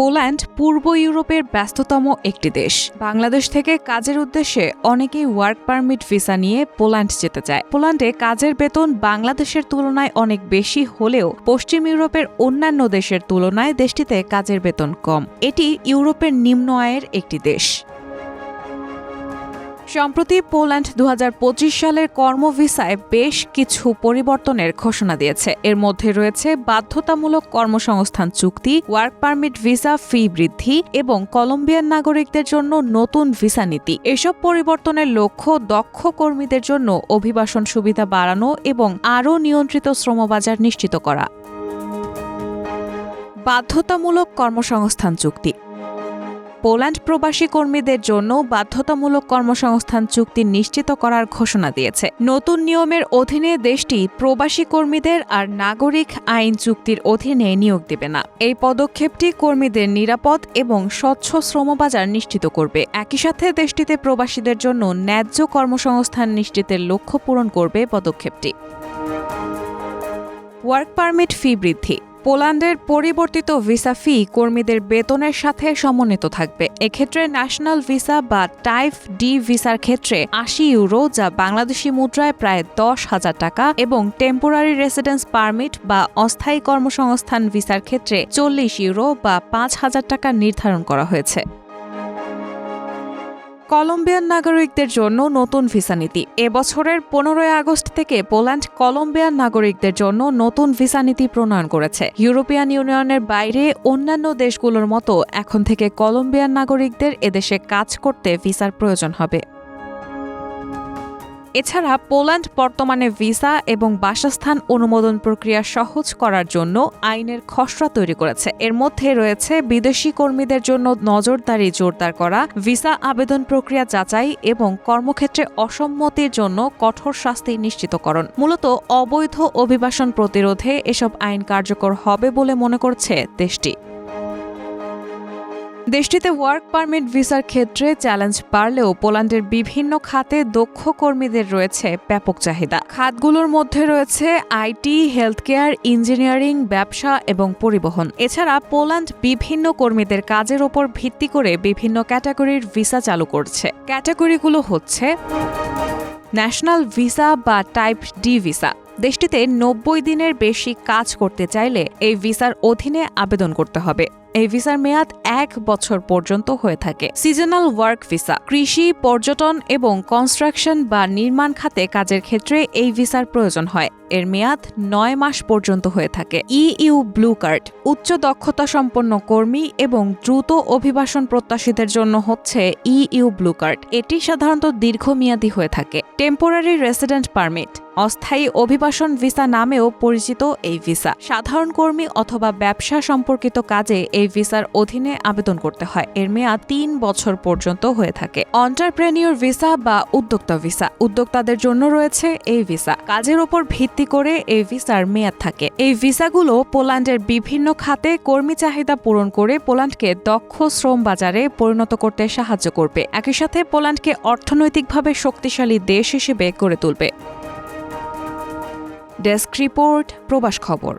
Poland পূর্ব ইউরোপের ব্যস্ততম একটি দেশ। বাংলাদেশ থেকে কাজের উদ্দেশ্যে অনেকেই ওয়ার্ক পারমিট ভিসা নিয়ে পোল্যান্ড যেতে চায়। পোল্যান্ডে কাজের বেতন বাংলাদেশের তুলনায় অনেক বেশি হলেও পশ্চিম ইউরোপের অন্যান্য দেশের তুলনায় দেশটিতে কাজের বেতন কম। এটি ইউরোপের নিম্ন আয়ের একটি দেশ। সম্প্রতি পোল্যান্ড দু হাজার পঁচিশ সালের কর্ম ভিসায় বেশ কিছু পরিবর্তনের ঘোষণা দিয়েছে। এর মধ্যে রয়েছে বাধ্যতামূলক কর্মসংস্থান চুক্তি, ওয়ার্ক পারমিট ভিসা ফি বৃদ্ধি এবং কলম্বিয়ান নাগরিকদের জন্য নতুন ভিসা নীতি। এসব পরিবর্তনের লক্ষ্য দক্ষ কর্মীদের জন্য অভিবাসন সুবিধা বাড়ানো এবং আরও নিয়ন্ত্রিত শ্রমবাজার নিশ্চিত করা। বাধ্যতামূলক কর্মসংস্থান চুক্তি। পোল্যান্ড প্রবাসী কর্মীদের জন্য বাধ্যতামূলক কর্মসংস্থান চুক্তি নিশ্চিত করার ঘোষণা দিয়েছে। নতুন নিয়মের অধীনে দেশটি প্রবাসী কর্মীদের আর নাগরিক আইন চুক্তির অধীনে নিয়োগ দেবে না। এই পদক্ষেপটি কর্মীদের নিরাপদ এবং স্বচ্ছ শ্রমবাজার নিশ্চিত করবে। একই সাথে দেশটিতে প্রবাসীদের জন্য ন্যায্য কর্মসংস্থান নিশ্চিতের লক্ষ্য পূরণ করবে পদক্ষেপটি। ওয়ার্ক পারমিট ফি বৃদ্ধি। পোল্যান্ডের পরিবর্তিত ভিসা ফি কর্মীদের বেতনের সাথে সমন্বিত থাকবে। এক্ষেত্রে ন্যাশনাল ভিসা বা টাইপ ডি ভিসার ক্ষেত্রে আশি ইউরো, যা বাংলাদেশি মুদ্রায় প্রায় দশ হাজার টাকা, এবং টেম্পোরারি রেসিডেন্স পারমিট বা অস্থায়ী কর্মসংস্থান ভিসার ক্ষেত্রে চল্লিশ ইউরো বা পাঁচ হাজার টাকা নির্ধারণ করা হয়েছে। কলম্বিয়ান নাগরিকদের জন্য নতুন ভিসা নীতি। এবছরের পনেরোই আগস্ট থেকে পোল্যান্ড কলম্বিয়ান নাগরিকদের জন্য নতুন ভিসা নীতি প্রণয়ন করেছে। ইউরোপিয়ান ইউনিয়নের বাইরে অন্যান্য দেশগুলোর মতো এখন থেকে কলম্বিয়ান নাগরিকদের এদেশে কাজ করতে ভিসার প্রয়োজন হবে। এছাড়া পোল্যান্ড বর্তমানে ভিসা এবং বাসস্থান অনুমোদন প্রক্রিয়া সহজ করার জন্য আইনের খসড়া তৈরি করেছে। এর মধ্যে রয়েছে বিদেশি কর্মীদের জন্য নজরদারি জোরদার করা, ভিসা আবেদন প্রক্রিয়া যাচাই এবং কর্মক্ষেত্রে অসম্মতির জন্য কঠোর শাস্তি নিশ্চিতকরণ। মূলত অবৈধ অভিবাসন প্রতিরোধে এসব আইন কার্যকর হবে বলে মনে করছে দেশটি। দেশটিতে ওয়ার্ক পারমিট ভিসার ক্ষেত্রে চ্যালেঞ্জ বাড়লেও পোল্যান্ডের বিভিন্ন খাতে দক্ষ কর্মীদের রয়েছে ব্যাপক চাহিদা। খাতগুলোর মধ্যে রয়েছে আইটি হেলথ কেয়ার ইঞ্জিনিয়ারিং ব্যবসা এবং পরিবহন। এছাড়া পোল্যান্ড বিভিন্ন কর্মীদের কাজের ওপর ভিত্তি করে বিভিন্ন ক্যাটাগরির ভিসা চালু করছে। ক্যাটাগরিগুলো হচ্ছে ন্যাশনাল ভিসা বা টাইপ ডি ভিসা দেশটিতে নব্বই দিনের বেশি কাজ করতে চাইলে এই ভিসার অধীনে আবেদন করতে হবে। এই ভিসার মেয়াদ এক বছর পর্যন্ত হয়ে থাকে। সিজনাল ওয়ার্ক ভিসা কৃষি, পর্যটন এবং কনস্ট্রাকশন বা নির্মাণ খাতে কাজের ক্ষেত্রে এই ভিসার প্রয়োজন হয়। এর মেয়াদ নয় মাস পর্যন্ত হয়ে থাকে। ইইউ ব্লু কার্ড উচ্চ দক্ষতা সম্পন্ন কর্মী এবং দ্রুত অভিবাসন প্রত্যাশীদের জন্য হচ্ছে ইইউ ব্লু কার্ড এটি সাধারণত দীর্ঘমেয়াদী হয়ে থাকে। টেম্পোরারি রেসিডেন্ট পারমিট অস্থায়ী অভিবাসন ভিসা নামেও পরিচিত এই ভিসা। সাধারণ কর্মী অথবা ব্যবসা সম্পর্কিত কাজে এই ভিসার অধীনে আবেদন করতে হয়। এর মেয়াদ তিন বছর পর্যন্ত হয়ে থাকে। অন্টারপ্রেনিয়র ভিসা বা উদ্যোক্তা ভিসা। উদ্যোক্তাদের জন্য রয়েছে এই ভিসা। কাজের ওপর ভিত্তি করে এই ভিসার মেয়াদ থাকে। এই ভিসাগুলো পোল্যান্ডের বিভিন্ন খাতে কর্মী চাহিদা পূরণ করে পোল্যান্ডকে দক্ষ শ্রম বাজারে পরিণত করতে সাহায্য করবে। একই সাথে পোল্যান্ডকে অর্থনৈতিকভাবে শক্তিশালী দেশ হিসেবে গড়ে তুলবে। ডেস্ক রিপোর্ট প্রবাস খবর।